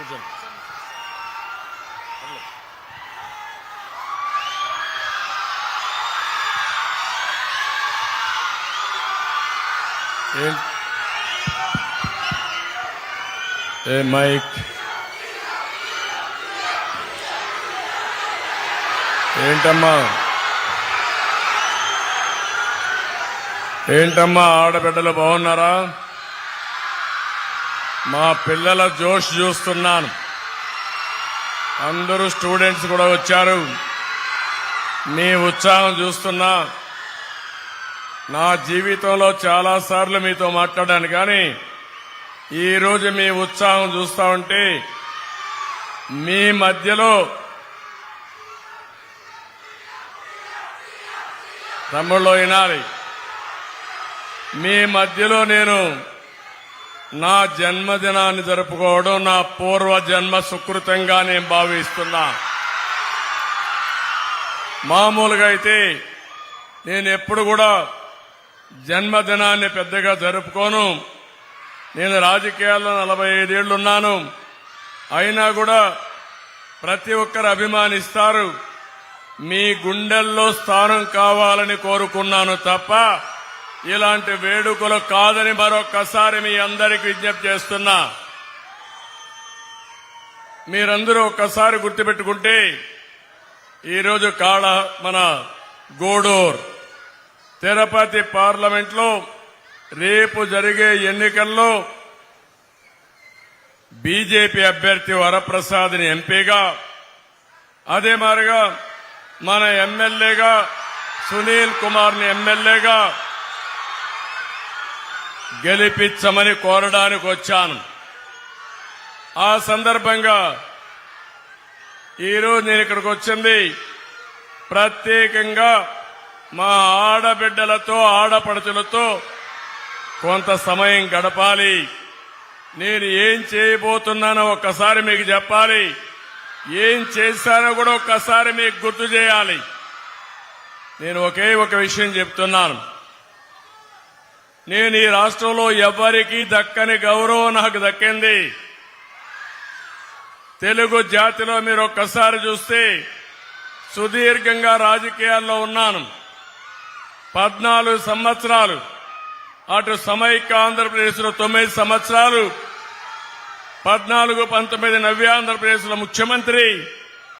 కూర్చోండి ఏ మైక్ ఏంటమ్మా ఏంటమ్మా ఆడబిడ్డలు బాగున్నారా? మా పిల్లల జోష్ చూస్తున్నాను. అందరూ స్టూడెంట్స్ కూడా వచ్చారు. మీ ఉత్సాహం చూస్తున్నా. నా జీవితంలో చాలా సార్లు మీతో మాట్లాడాను కానీ ఈరోజు మీ ఉత్సాహం చూస్తా ఉంటే మీ మధ్యలో తమ్ముళ్ళు వినాలి. మీ మధ్యలో నేను నా జన్మదినాన్ని జరుపుకోవడం నా పూర్వ జన్మ సుకృతంగా నేను భావిస్తున్నా. మామూలుగా అయితే నేను ఎప్పుడు కూడా జన్మదినాన్ని పెద్దగా జరుపుకోను. నేను రాజకీయాల్లో నలభై ఐదేళ్ళున్నాను అయినా కూడా ప్రతి ఒక్కరు అభిమానిస్తారు. మీ గుండెల్లో స్థానం కావాలని కోరుకున్నాను తప్ప ఇలాంటి వేడుకలు కాదని మరొక్కసారి మీ అందరికి విజ్ఞప్తి చేస్తున్నా. మీరందరూ ఒక్కసారి గుర్తుపెట్టుకుంటే ఈరోజు కాళ మన గోడూర్ తిరుపతి పార్లమెంట్లో రేపు జరిగే ఎన్నికల్లో బీజేపీ అభ్యర్థి వరప్రసాద్ని ఎంపీగా అదే మారిగా మన ఎమ్మెల్యేగా సునీల్ కుమార్ని ఎమ్మెల్యేగా గెలిపించమని కోరడానికి వచ్చాను. ఆ సందర్భంగా ఈరోజు నేను ఇక్కడికి వచ్చింది ప్రత్యేకంగా మా ఆడబిడ్డలతో ఆడపడుచులతో కొంత సమయం గడపాలి. నేను ఏం చేయబోతున్నానో ఒక్కసారి మీకు చెప్పాలి. ఏం చేశానో కూడా ఒక్కసారి మీకు గుర్తు చేయాలి. నేను ఒకే ఒక విషయం చెప్తున్నాను. నేను ఈ రాష్ట్రంలో ఎవరికీ దక్కని గౌరవం నాకు దక్కింది. తెలుగు జాతిలో మీరు ఒక్కసారి చూస్తే సుదీర్ఘంగా రాజకీయాల్లో ఉన్నాను. పద్నాలుగు సంవత్సరాలు అటు సమైక్య ఆంధ్రప్రదేశ్లో తొమ్మిది సంవత్సరాలు పద్నాలుగు పంతొమ్మిది నవ్య ఆంధ్రప్రదేశ్లో ముఖ్యమంత్రి